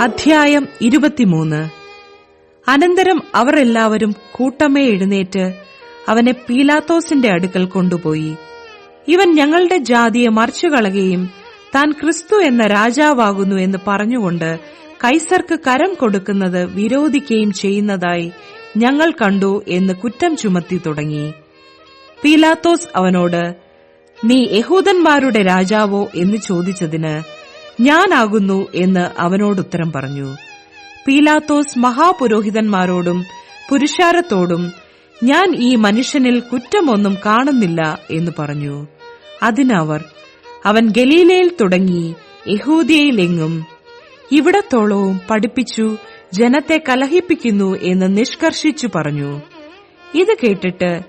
അധ്യായം ഇരുപത്തിമൂന്ന്. അനന്തരം അവർ എല്ലാവരും കൂട്ടമേ എഴുന്നേറ്റ് അവനെ പീലാത്തോസിന്റെ അടുക്കൽ കൊണ്ടുപോയി. ഇവൻ ഞങ്ങളുടെ ജാതിയെ മറിച്ചുകളയുകയും താൻ ക്രിസ്തു എന്ന രാജാവാകുന്നു എന്ന് പറഞ്ഞുകൊണ്ട് കൈസർക്ക് കരം കൊടുക്കുന്നത് വിരോധിക്കുകയും ചെയ്യുന്നതായി ഞങ്ങൾ കണ്ടു എന്ന് കുറ്റം ചുമത്തി തുടങ്ങി. പീലാത്തോസ് അവനോട് നീ യഹൂദന്മാരുടെ രാജാവോ? എന്ന് ചോദിച്ചതിന് ഞാനാകുന്നു എന്ന് അവനോട് ഉത്തരം പറഞ്ഞു. പീലാത്തോസ് മഹാപുരോഹിതന്മാരോടും പുരുഷാരത്തോടും ഞാൻ ഈ മനുഷ്യനിൽ കുറ്റമൊന്നും കാണുന്നില്ല എന്ന് പറഞ്ഞു. അതിനവർ അവൻ ഗലീലയിൽ തുടങ്ങി യഹൂദിയയിലെങ്ങും ഇവിടത്തോളവും പഠിപ്പിച്ചു ജനത്തെ കലഹിപ്പിക്കുന്നു എന്ന് നിഷ്കർഷിച്ചു പറഞ്ഞു. ഇത് കേട്ടിട്ട്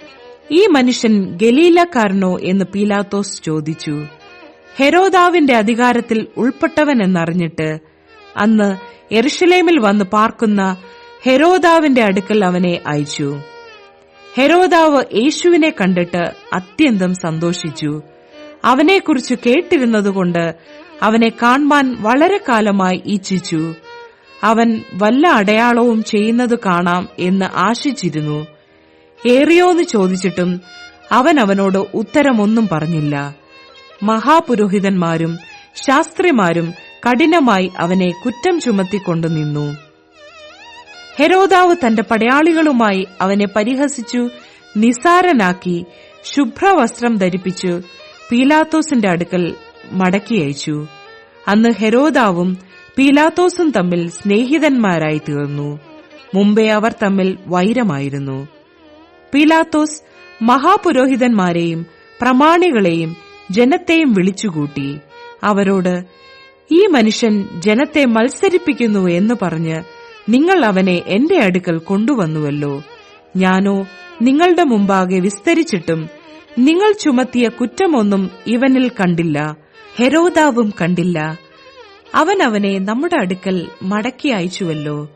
ഈ മനുഷ്യൻ ഗലീലക്കാരനോ എന്ന് പീലാത്തോസ് ചോദിച്ചു. ഹെരോദാവിന്റെ അധികാരത്തിൽ ഉൾപ്പെട്ടവൻ എന്നറിഞ്ഞിട്ട് അന്ന് എറുഷലേമിൽ വന്ന് പാർക്കുന്ന ഹെരോദാവിന്റെ അടുക്കൽ അവനെ അയച്ചു. ഹെരോദാവ് യേശുവിനെ കണ്ടിട്ട് അത്യന്തം സന്തോഷിച്ചു. അവനെക്കുറിച്ച് കേട്ടിരുന്നതുകൊണ്ട് അവനെ കാണാൻ വളരെ കാലമായി ഇച്ഛിച്ചു. അവൻ വല്ല അടയാളവും ചെയ്യുന്നത് കാണാം എന്ന് ആശിച്ചിരുന്നു. ഏറിയോന്ന് ചോദിച്ചിട്ടും അവൻ അവനോട് ഉത്തരമൊന്നും പറഞ്ഞില്ല. മഹാപുരോഹിതന്മാരും ശാസ്ത്രിമാരും കഠിനമായി അവനെ കുറ്റം ചുമത്തിക്കൊണ്ടു നിന്നു. ഹെരോദാവ് തന്റെ പടയാളികളുമായി അവനെ പരിഹസിച്ചു നിസാരനാക്കി ശുഭ്രവസ്ത്രം ധരിപ്പിച്ചു പീലാത്തോസിന്റെ അടുക്കൽ മടക്കി അയച്ചു. അന്ന് ഹെരോദാവും പീലാത്തോസും തമ്മിൽ സ്നേഹിതന്മാരായി തീർന്നു. മുമ്പേ അവർ തമ്മിൽ വൈരമായിരുന്നു. പീലാത്തോസ് മഹാപുരോഹിതന്മാരെയും പ്രമാണികളെയും ജനത്തെയും വിളിച്ചുകൂട്ടി. അവരോട് ഈ മനുഷ്യൻ ജനത്തെ മത്സരിപ്പിക്കുന്നു എന്ന് പറഞ്ഞ് നിങ്ങൾ അവനെ എന്റെ അടുക്കൽ കൊണ്ടുവന്നുവല്ലോ. ഞാനോ നിങ്ങളുടെ മുമ്പാകെ വിസ്തരിച്ചിട്ടും നിങ്ങൾ ചുമത്തിയ കുറ്റമൊന്നും ഇവനിൽ കണ്ടില്ല ഹെരോദാവും കണ്ടില്ല. അവൻ അവനെ നമ്മുടെ അടുക്കൽ മടക്കി അയച്ചുവല്ലോ.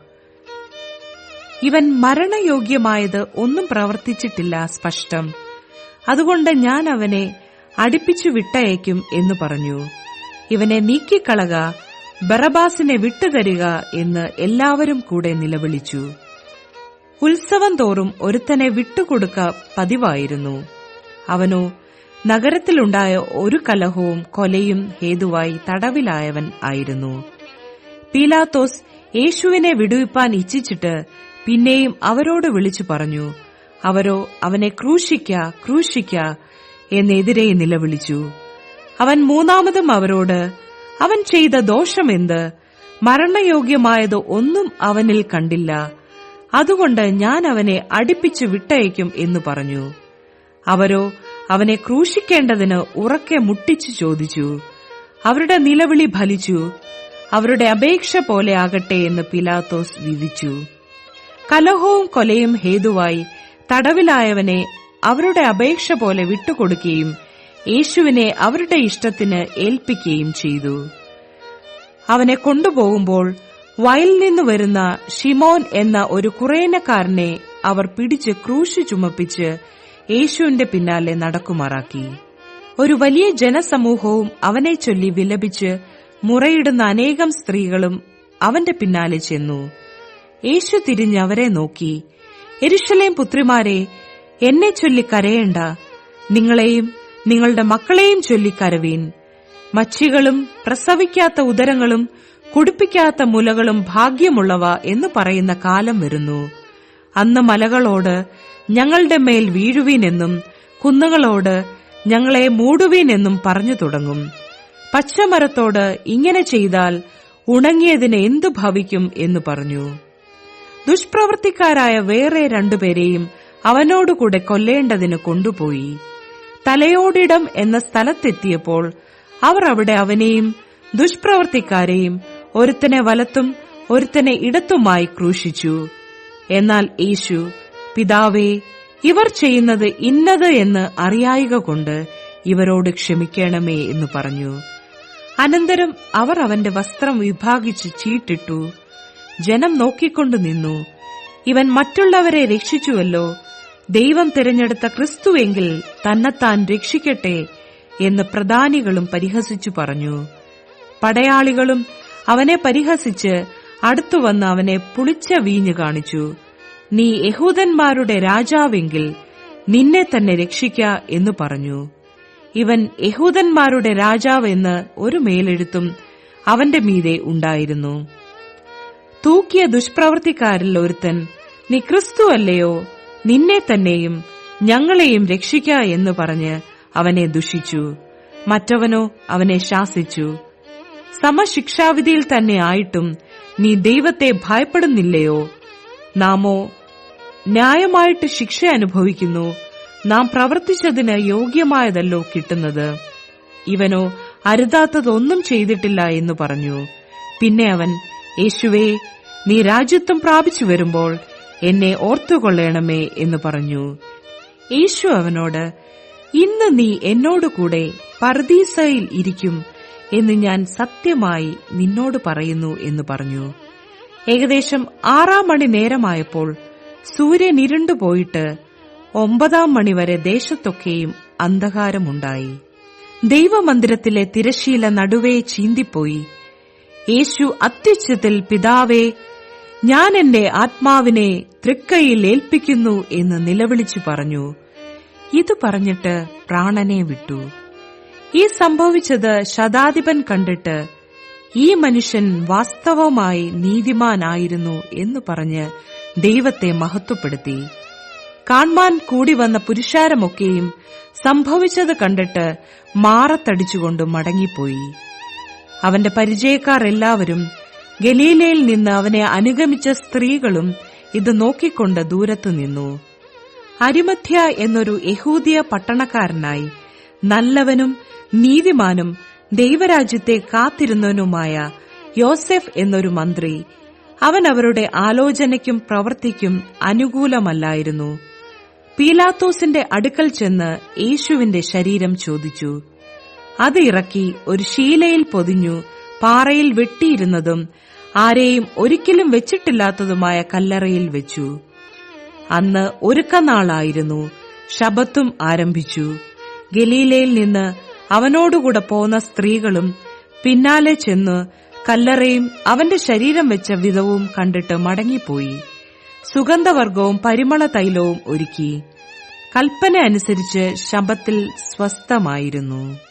ഇവൻ മരണയോഗ്യമായത് ഒന്നും പ്രവർത്തിച്ചിട്ടില്ല സ്പഷ്ടം. അതുകൊണ്ട് ഞാൻ അവനെ അടുപ്പിച്ചു വിട്ടയക്കും എന്ന് പറഞ്ഞു. ഇവനെ നീക്കിക്കളക ബറബാസിനെ വിട്ടുതരിക എന്ന് എല്ലാവരും കൂടെ നിലവിളിച്ചു. ഉത്സവം തോറും ഒരുത്തനെ വിട്ടുകൊടുക്ക പതിവായിരുന്നു. അവനോ നഗരത്തിലുണ്ടായ ഒരു കലഹവും കൊലയും ഹേതുവായി തടവിലായവൻ ആയിരുന്നു. പീലാത്തോസ് യേശുവിനെ വിടുവിപ്പാൻ ഇച്ഛിച്ചിട്ട് പിന്നെയും അവരോട് വിളിച്ചു പറഞ്ഞു അവരോ അവനെ ക്രൂശിക്ക ക്രൂശിക്ക എന്നെതിരെ നിലവിളിച്ചു. അവൻ മൂന്നാമതും അവരോട് അവൻ ചെയ്ത ദോഷമെന്ത് മരണയോഗ്യമായത് ഒന്നും അവനിൽ കണ്ടില്ല. അതുകൊണ്ട് ഞാൻ അവനെ അടുപ്പിച്ചു വിട്ടയക്കും എന്ന് പറഞ്ഞു. അവരോ അവനെ ക്രൂശിക്കേണ്ടതിന് ഉറക്കെ മുട്ടിച്ചു ചോദിച്ചു. അവരുടെ നിലവിളി ഫലിച്ചു. അവരുടെ അപേക്ഷ പോലെ ആകട്ടെ എന്ന് പിലാത്തോസ് വിധിച്ചു. കലഹവും കൊലയും ഹേതുവായി തടവിലായവനെ അവരുടെ അപേക്ഷ പോലെ വിട്ടുകൊടുക്കുകയും യേശുവിനെ അവരുടെ ഇഷ്ടത്തിന് ഏൽപ്പിക്കുകയും ചെയ്തു. അവനെ കൊണ്ടുപോകുമ്പോൾ വയലിൽ നിന്ന് വരുന്ന ഷിമോൻ എന്ന ഒരു കുറേനക്കാരനെ അവർ പിടിച്ച് ക്രൂശ് ചുമപ്പിച്ച് യേശുവിന്റെ പിന്നാലെ നടക്കുമാറാക്കി. ഒരു വലിയ ജനസമൂഹവും അവനെ ചൊല്ലി വിലപിച്ച് മുറയിടുന്ന അനേകം സ്ത്രീകളും അവന്റെ പിന്നാലെ ചെന്നു. യേശു തിരിഞ്ഞ് അവരെ നോക്കി. എരുഷലേം പുത്രിമാരെ എന്നെ ചൊല്ലി കരയേണ്ട. നിങ്ങളെയും നിങ്ങളുടെ മക്കളെയും ചൊല്ലി കരവീൻ. മച്ചികളും പ്രസവിക്കാത്ത ഉദരങ്ങളും കുടിപ്പിക്കാത്ത മുലകളും ഭാഗ്യമുള്ളവ എന്ന് പറയുന്ന കാലം വരുന്നു. അന്ന് മലകളോട് ഞങ്ങളുടെ മേൽ വീഴുവീനെന്നും കുന്നുകളോട് ഞങ്ങളെ മൂടുവീനെന്നും പറഞ്ഞു തുടങ്ങും. പച്ചമരത്തോട് ഇങ്ങനെ ചെയ്താൽ ഉണങ്ങിയതിന് എന്തു ഭവിക്കും എന്ന് പറഞ്ഞു. ദുഷ്പ്രവൃത്തിക്കാരായ വേറെ രണ്ടുപേരെയും അവനോടുകൂടെ കൊല്ലേണ്ടതിന് കൊണ്ടുപോയി. തലയോടിടം എന്ന സ്ഥലത്തെത്തിയപ്പോൾ അവർ അവിടെ അവനെയും ദുഷ്പ്രവർത്തിക്കാരെയും ഒരുത്തനെ വലത്തും ഒരുത്തനെ ഇടത്തുമായി ക്രൂശിച്ചു. എന്നാൽ യേശു പിതാവേ ഇവർ ചെയ്യുന്നത് ഇന്നത് എന്ന് അറിയായിക കൊണ്ട് ഇവരോട് ക്ഷമിക്കണമേ എന്ന് പറഞ്ഞു. അനന്തരം അവർ അവന്റെ വസ്ത്രം വിഭാഗിച്ച് ചീട്ടിട്ടു. ജനം നോക്കിക്കൊണ്ടു നിന്നു. ഇവൻ മറ്റുള്ളവരെ രക്ഷിച്ചുവല്ലോ ദൈവം തിരഞ്ഞെടുത്ത ക്രിസ്തുവെങ്കിൽ തന്നെത്താൻ രക്ഷിക്കട്ടെ എന്ന് പ്രധാനികളും പരിഹസിച്ചു പറഞ്ഞു. പടയാളികളും അവനെ പരിഹസിച്ച് അടുത്തു വന്ന് അവനെ പുളിച്ച വീഞ്ഞു കാണിച്ചു. നീ യഹൂദന്മാരുടെ രാജാവെങ്കിൽ നിന്നെ തന്നെ രക്ഷിക്ക എന്ന് പറഞ്ഞു. ഇവൻ യഹൂദന്മാരുടെ രാജാവ് എന്ന് ഒരു മേലെഴുത്തും അവന്റെ മീതെ ഉണ്ടായിരുന്നു. തൂക്കിയ ദുഷ്പ്രവർത്തിക്കാരിൽ ഒരുത്തൻ നീ ക്രിസ്തു അല്ലയോ? നിന്നെ തന്നെയും ഞങ്ങളെയും രക്ഷിക്ക എന്ന് പറഞ്ഞ് അവനെ ദുഷിച്ചു. മറ്റവനോ അവനെ ശാസിച്ചു. സമശിക്ഷാവിധിയിൽ തന്നെ ആയിട്ടും നീ ദൈവത്തെ ഭയപ്പെടുന്നില്ലയോ? നാമോ ന്യായമായിട്ട് ശിക്ഷ അനുഭവിക്കുന്നു. നാം പ്രവർത്തിച്ചതിന് യോഗ്യമായതല്ലോ കിട്ടുന്നത്. ഇവനോ അരുതാത്തതൊന്നും ചെയ്തിട്ടില്ല എന്ന് പറഞ്ഞു. പിന്നെ അവൻ യേശുവേ നീ രാജ്യത്വം പ്രാപിച്ചു വരുമ്പോൾ എന്നെ ഓർത്തുകൊള്ളണമേ എന്ന് പറഞ്ഞു. യേശു അവനോട് ഇന്ന് നീ എന്നോടുകൂടെ പർദീസയിൽ ഇരിക്കും എന്ന് ഞാൻ സത്യമായി നിന്നോട് പറയുന്നു എന്ന് പറഞ്ഞു. ഏകദേശം ആറാം മണി നേരമായപ്പോൾ സൂര്യൻ ഇരുണ്ടുപോയിട്ട് ഒമ്പതാം മണിവരെ ദേശത്തൊക്കെയും അന്ധകാരമുണ്ടായി. ദൈവമന്ദിരത്തിലെ തിരശീല നടുവേ ചീന്തിപ്പോയി. യേശു അത്യുച്ചത്തിൽ പിതാവേ ഞാൻ എന്റെ ആത്മാവിനെ തൃക്കൈയിൽ ഏൽപ്പിക്കുന്നു എന്ന് നിലവിളിച്ചു പറഞ്ഞു. ഇത് പറഞ്ഞിട്ട് പ്രാണനെ വിട്ടു. ഈ സംഭവിച്ചത് ശതാധിപൻ കണ്ടിട്ട് ഈ മനുഷ്യൻ വാസ്തവമായി നീതിമാനായിരുന്നു എന്ന് പറഞ്ഞ് ദൈവത്തെ മഹത്വപ്പെടുത്തി. കാൺമാൻ കൂടി വന്ന പുരുഷാരമൊക്കെയും സംഭവിച്ചത് കണ്ടിട്ട് മാറത്തടിച്ചുകൊണ്ട് മടങ്ങിപ്പോയി. അവന്റെ പരിചയക്കാർ എല്ലാവരും ഗലീലയിൽ നിന്ന് അവനെ അനുഗമിച്ച സ്ത്രീകളും ഇത് നോക്കിക്കൊണ്ട് ദൂരത്തു നിന്നു. അരിമധ്യ എന്നൊരു യഹൂദിയ പട്ടണക്കാരനായി നല്ലവനും നീതിമാനും ദൈവരാജ്യത്തെ കാത്തിരുന്നവനുമായ യോസെഫ് എന്നൊരു മന്ത്രി അവൻ അവരുടെ ആലോചനയ്ക്കും പ്രവൃത്തിക്കും അനുകൂലമല്ലായിരുന്നു. പീലാത്തോസിന്റെ അടുക്കൽ ചെന്ന് യേശുവിന്റെ ശരീരം ചോദിച്ചു. അത് ഇറക്കി ഒരു ശീലയിൽ പൊതിഞ്ഞു പാറയിൽ വെട്ടിയിരുന്നതും ആരെയും ഒരിക്കലും വെച്ചിട്ടില്ലാത്തതുമായ കല്ലറയിൽ വെച്ചു. അന്ന് ഒരുക്കനാളായിരുന്നു. ശബത്തും ആരംഭിച്ചു. ഗലീലയിൽ നിന്ന് അവനോടുകൂടെ പോന്ന സ്ത്രീകളും പിന്നാലെ ചെന്ന് കല്ലറയും അവന്റെ ശരീരം വെച്ച വിധവും കണ്ടിട്ട് മടങ്ങിപ്പോയി. സുഗന്ധവർഗവും പരിമള തൈലവും ഒരുക്കി. കൽപ്പന അനുസരിച്ച് ശബത്തിൽ സ്വസ്ഥമായിരുന്നു.